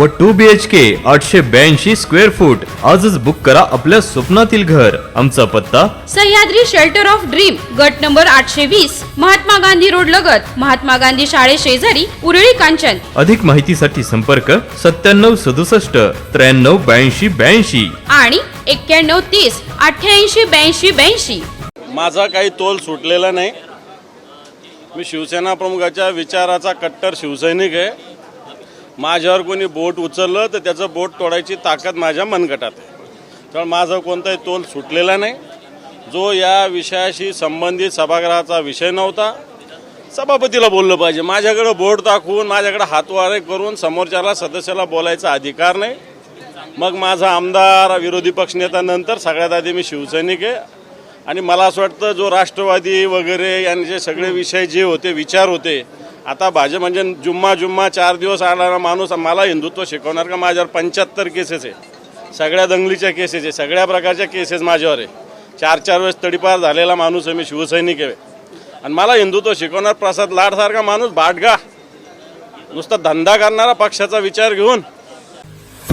व to B H के आठशे ब्याऐंशी स्क्वेअर फूट आजच बुक करा आपल्या स्वप्नातील घर. आमचा पत्ता? सह्याद्री शेल्टर ऑफ ड्रीम गट नंबर आठशे वीस महात्मा गांधी रोड लगत. महात्मा गांधी शाळे शेजारी उरळी कांचन. अधिक माहितीसाठी संपर्क सत्त्याण्णव सदुसष्ट त्र्याण्णव ब्याऐंशी ब्याऐंशी. आणि एक्क्याण्णव तीस अठ्ठ्याऐंशी ब्याऐंशी ब्याऐंशी. माझा काही तोल सुटलेला नाही. मी शिवसेना प्रमुखाच्या विचाराचा कट्टर शिवसैनिक आहे. माझ्यावर कोणी बोट उचललं तर त्याचं बोट तोडायची ताकद माझ्या मनगटात आहे. तर माझा कोणताही तोल सुटलेला नाही. जो या विषयाशी संबंधित सभागृहाचा विषय नव्हता सभापतीला बोललं पाहिजे. माझ्याकडे बोट दाखवून माझ्याकडे हातवारे करून समोरच्याला सदस्याला बोलायचा अधिकार नाही. मग माझा आमदार विरोधी पक्षनेता नंतर सगळ्यात आधी मी शिवसैनिक आहे. आणि मला असं वाटतं जो राष्ट्रवादी वगैरे यांचे सगळे विषय जे होते विचार होते आता भाजप म्हणजे जुम्मा जुम्मा चार दिवस आणारा माणूस मला हिंदुत्व शिकवणार का? माझ्यावर पंच्याहत्तर केसेस आहे. सगळ्या दंगलीच्या केसेस आहे. सगळ्या प्रकारच्या केसेस माझ्यावर आहे. चार चार वेळेस तडीपार झालेला माणूस आहे मी शिवसैनिक आहे. आणि मला हिंदुत्व शिकवणार प्रसाद लाडसारखा माणूस बाटगा नुसता धंदा करणारा पक्षाचा विचार घेऊन.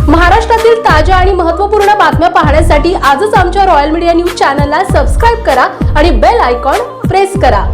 महाराष्ट्रातील ताज्या आणि महत्त्वपूर्ण बातम्या पाहण्यासाठी आजच आमच्या रॉयल मीडिया न्यूज चॅनलला सबस्क्राईब करा आणि बेल आयकॉन प्रेस करा.